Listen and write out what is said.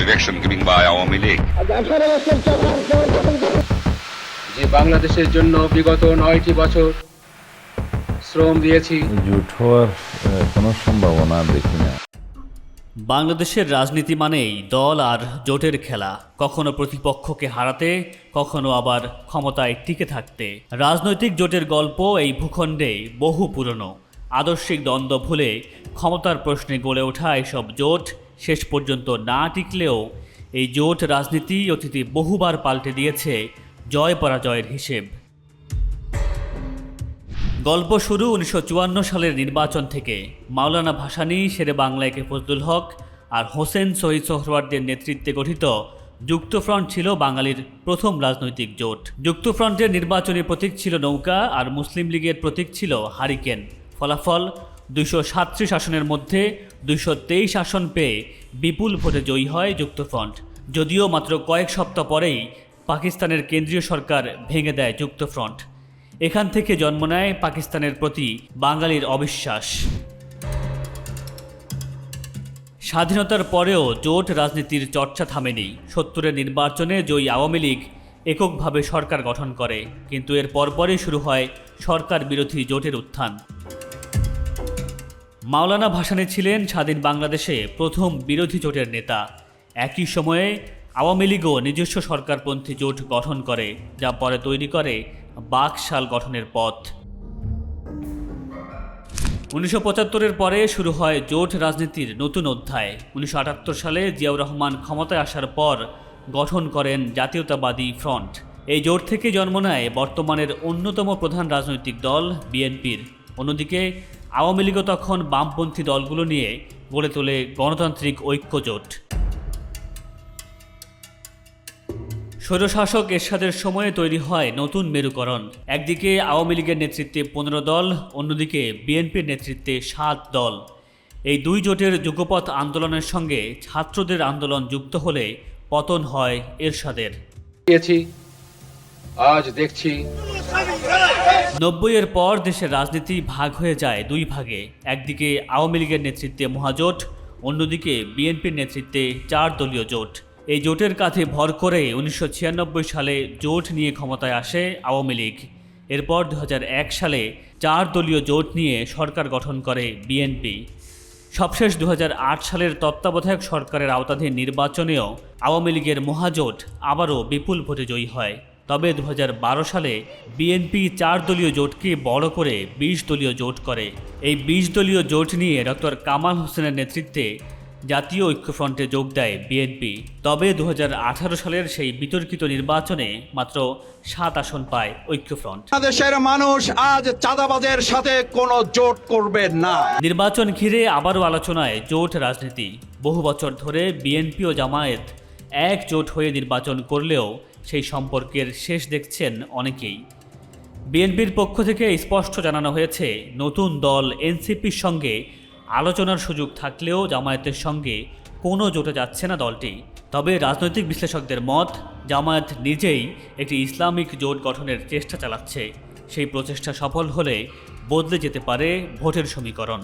direction given by Awami League. যে বাংলাদেশের জন্য বিগত নয়টি বছর শ্রম দিয়েছি। জুট হওয়ার কোনো সম্ভাবনা দেখি না। বাংলাদেশের রাজনীতি মানেই দল আর জোটের খেলা। কখনো প্রতিপক্ষকে হারাতে কখনো আবার ক্ষমতায় টিকে থাকতে। রাজনৈতিক জোটের গল্প এই ভূখণ্ডে বহু পুরনো। আদর্শিক দ্বন্দ্ব ভুলে ক্ষমতার প্রশ্নে গড়ে ওঠা এসব জোট শেষ পর্যন্ত না টিকলেও এই জোট রাজনীতি অতীতে বহুবার পাল্টে দিয়েছে জয় পরাজয়ের হিসেব। গল্প শুরু উনিশশো চুয়ান্ন সালের নির্বাচন থেকে। মাওলানা ভাসানী, শেরে বাংলাকে ফজলুল হক আর হোসেন শহীদ সোহরওয়ার্দের নেতৃত্বে গঠিত যুক্তফ্রন্ট ছিল বাঙালির প্রথম রাজনৈতিক জোট। যুক্তফ্রন্টের নির্বাচনী প্রতীক ছিল নৌকা আর মুসলিম লীগের প্রতীক ছিল হারিকেন। ফলাফল দুইশো সাতত্রিশ আসনের মধ্যে দুইশো তেইশ আসন পেয়ে বিপুল ভোটে জয়ী হয় যুক্তফ্রন্ট। যদিও মাত্র কয়েক সপ্তাহ পরেই পাকিস্তানের কেন্দ্রীয় সরকার ভেঙে দেয় যুক্তফ্রন্ট। এখান থেকে জন্ম নেয় পাকিস্তানের প্রতি বাঙালির অবিশ্বাস। স্বাধীনতার পরেও জোট রাজনীতির চর্চা থামেনি। সত্তরের নির্বাচনে জয়ী আওয়ামী লীগ এককভাবে সরকার গঠন করে, কিন্তু এর পরপরই শুরু হয় সরকার বিরোধী জোটের উত্থান। মাওলানা ভাসানী ছিলেন স্বাধীন বাংলাদেশে প্রথম বিরোধী জোটের নেতা। একই সময়ে আওয়ামী লীগও নিজস্ব সরকারপন্থী জোট গঠন করে, যা পরে তৈরি করে বাকশাল গঠনের পথ। উনিশশো পঁচাত্তরের পরে শুরু হয় জোট রাজনীতির নতুন অধ্যায়। উনিশশো আটাত্তর সালে জিয়াউর রহমান ক্ষমতায় আসার পর গঠন করেন জাতীয়তাবাদী ফ্রন্ট। এই জোট থেকে জন্ম নেয় বর্তমানের অন্যতম প্রধান রাজনৈতিক দল বিএনপির। অন্যদিকে আওয়ামী লীগও তখন বামপন্থী দলগুলো নিয়ে গড়ে তোলে গণতান্ত্রিক ঐক্য জোট স্বৈরশাসক এরশাদের সময়ে তৈরি হয় নতুন মেরুকরণ। একদিকে আওয়ামী লীগের নেতৃত্বে পনেরো দল, অন্যদিকে বিএনপির নেতৃত্বে সাত দল। এই দুই জোটের যুগপথ আন্দোলনের সঙ্গে ছাত্রদের আন্দোলন যুক্ত হলে পতন হয় এরশাদের। আজ দেখছি। নব্বইয়ের পর দেশের রাজনীতি ভাগ হয়ে যায় দুই ভাগে। একদিকে আওয়ামী লীগের নেতৃত্বে মহাজোট, অন্যদিকে বিএনপির নেতৃত্বে চার দলীয় জোট। এই জোটের কাঁধে ভর করে উনিশশো ছিয়ানব্বই সালে জোট নিয়ে ক্ষমতায় আসে আওয়ামী লীগ। এরপর দু হাজার এক সালে চার দলীয় জোট নিয়ে সরকার গঠন করে বিএনপি। সবশেষ দু হাজার আট সালের তত্ত্বাবধায়ক সরকারের আওতাধীন নির্বাচনেও আওয়ামী লীগের মহাজোট আবারও বিপুল ভোটে জয়ী হয়। তবে দু হাজার বারো সালে বিএনপি চার দলীয় জোটকে বড় করে বিশ দলীয় জোট করে। এই বিশ দলীয় জোট নিয়ে ডক্টর কামাল হোসেনের নেতৃত্বে জাতীয় ঐক্যফ্রন্টে যোগ দেয় বিএনপি তবে দুহাজার আঠারো সালের সেই বিতর্কিত নির্বাচনে মাত্র সাত আসন পায় ঐক্যফ্রন্ট। বাংলাদেশের মানুষ আজ চাঁদাবাজের সাথে কোনো জোট করবে না। নির্বাচন ঘিরে আবারও আলোচনায় জোট রাজনীতি। বহু বছর ধরে বিএনপি ও জামায়াত এক জোট হয়ে নির্বাচন করলেও সেই সম্পর্কের শেষ দেখছেন অনেকেই। বিএনপির পক্ষ থেকে স্পষ্ট জানানো হয়েছে, নতুন দল এনসিপির সঙ্গে আলোচনার সুযোগ থাকলেও জামায়াতের সঙ্গে কোনো জোটে যাচ্ছে না দলটি। তবে রাজনৈতিক বিশ্লেষকদের মত, জামায়াত নিজেই একটি ইসলামিক জোট গঠনের চেষ্টা চালাচ্ছে। সেই প্রচেষ্টা সফল হলে বদলে যেতে পারে ভোটের সমীকরণ।